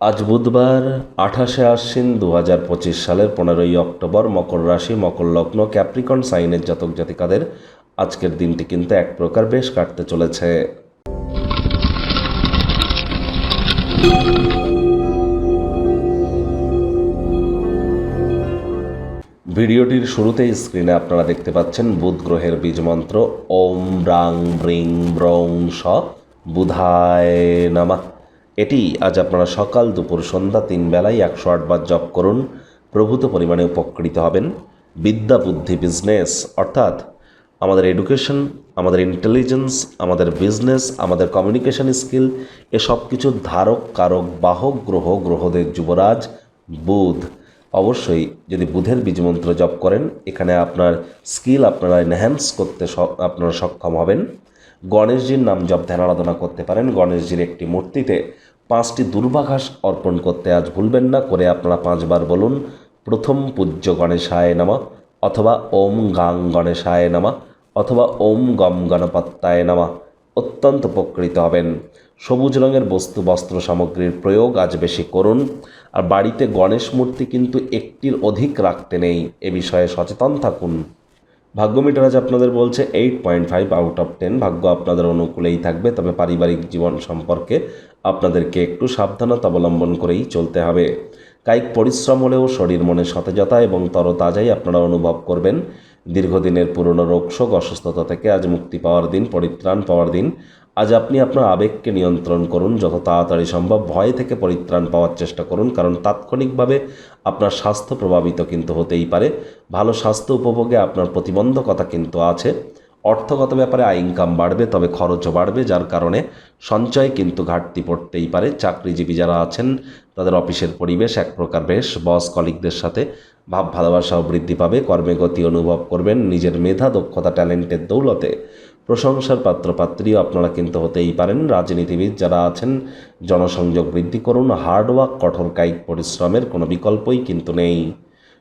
আজ বুধবার, আঠাশে আশ্বিন দু হাজার পঁচিশ সালের পনেরোই অক্টোবর, মকর রাশি, মকর লগ্ন, ক্যাপ্রিকন, সাইনের জাতক জাতিকাদের আজকের দিনটি কিন্তু এক প্রকার বেশ কাটতে চলেছে। ভিডিওটির শুরুতেই স্ক্রিনে আপনারা দেখতে পাচ্ছেন বুধ গ্রহের বীজমন্ত্র ওম ব্রাং ব্রিং, ব্রং স বুধায় নামা। এটি আজ আপনারা সকাল দুপুর সন্ধ্যা তিন বেলায় একশো আটবার জপ করুন, প্রভূত পরিমাণে উপকৃত হবেন। বিদ্যা বুদ্ধি বিজনেস অর্থাৎ আমাদের এডুকেশন আমাদের ইন্টেলিজেন্স আমাদের বিজনেস আমাদের কমিউনিকেশন স্কিল এসব কিছুর ধারক, কারক, বাহক, গ্রহ, গ্রহদের যুবরাজ, বুধ। অবশ্যই যদি বুধের বীজমন্ত্র জপ করেন, এখানে আপনার স্কিল আপনারা এনহ্যান্স করতে আপনারা সক্ষম হবেন। গণেশজির নাম জপ ধ্যান আরাধনা করতে পারেন। গণেশজির একটি মূর্তিতে পাঁচটি দুর্বাঘাস অর্পণ করতে আজ ভুলবেন না, করে আপনারা পাঁচবার বলুন, প্রথম পূজ্য গণেশায় নামা, অথবা ওম গাং গণেশায় নামা, অথবা ওম গম গণপত্তায় নামা। অত্যন্ত উপকৃত হবেন। সবুজ রঙের বস্তু, বস্ত্র সামগ্রীর প্রয়োগ আজ বেশি করুন। আর বাড়িতে গণেশ মূর্তি কিন্তু একটির অধিক রাখতে নেই। এ বিষয়ে সচেতন থাকুন। ভাগ্য মিটার আজ আপনাদের বলছে eight point five out of ten ভাগ্য আপনাদের অনুকূলেই থাকবে, তবে পারিবারিক জীবন সম্পর্কে আপনাদেরকে একটু সাবধানতা অবলম্বন করেই চলতে হবে। কায়িক পরিশ্রম হলেও শরীর মনে সতেজতা এবং তরতাজাই আপনারা অনুভব করবেন। দীর্ঘদিনের পুরনো রোগশোক অসুস্থতা থেকে আজ মুক্তি পাওয়ার দিন, পরিত্রাণ পাওয়ার দিন। আজ আপনি আপনার আবেগকে নিয়ন্ত্রণ করুন, যত তাড়াতাড়ি সম্ভব ভয় থেকে পরিত্রাণ পাওয়ার চেষ্টা করুন, কারণ তাৎক্ষণিকভাবে আপনার স্বাস্থ্য প্রভাবিত কিন্তু হতেই পারে। ভালো স্বাস্থ্য উপভোগে আপনার প্রতিবন্ধকতা কিন্তু আছে। অর্থগত ব্যাপারে আয় ইনকাম বাড়বে, তবে খরচও বাড়বে, যার কারণে সঞ্চয় কিন্তু ঘাটতি পড়তেই পারে। চাকরিজীবী যারা আছেন, তাদের অফিসের পরিবেশ এক প্রকার বেশ। বস, কলিগদের সাথে ভাব, ভালোবাসাও বৃদ্ধি পাবে। কর্মে গতি অনুভব করবেন নিজের মেধা, দক্ষতা, ট্যালেন্টের দৌলতে। প্রশংসার পাত্রপাত্রীও আপনারা কিন্তু হতেই পারেন। রাজনীতিবিদ যারা আছেন, জনসংযোগ বৃদ্ধি করুন। হার্ডওয়ার্ক কঠোর কায়িক পরিশ্রমের কোনো বিকল্পই কিন্তু নেই।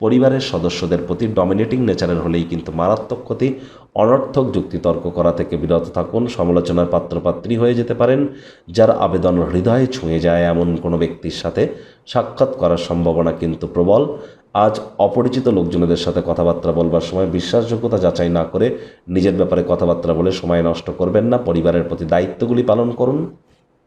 পরিবারের সদস্যদের প্রতি ডমিনেটিং নেচারের হলেই কিন্তু মারাত্মক ক্ষতি, অনর্থক যুক্তিতর্ক করা থেকে বিরত থাকুন, সমালোচনার পাত্রপাত্রী হয়ে যেতে পারেন, যার আবেদন হৃদয়ে ছুঁয়ে যায় এমন কোনো ব্যক্তির সাথে সাক্ষাৎ করার সম্ভাবনা কিন্তু প্রবল। আজ অপরিচিত লোকজনদের সাথে কথাবার্তা বলবার সময় বিশ্বাসযোগ্যতা যাচাই না করে নিজের ব্যাপারে কথাবার্তা বলে সময় নষ্ট করবেন না, পরিবারের প্রতি দায়িত্বগুলি পালন করুন।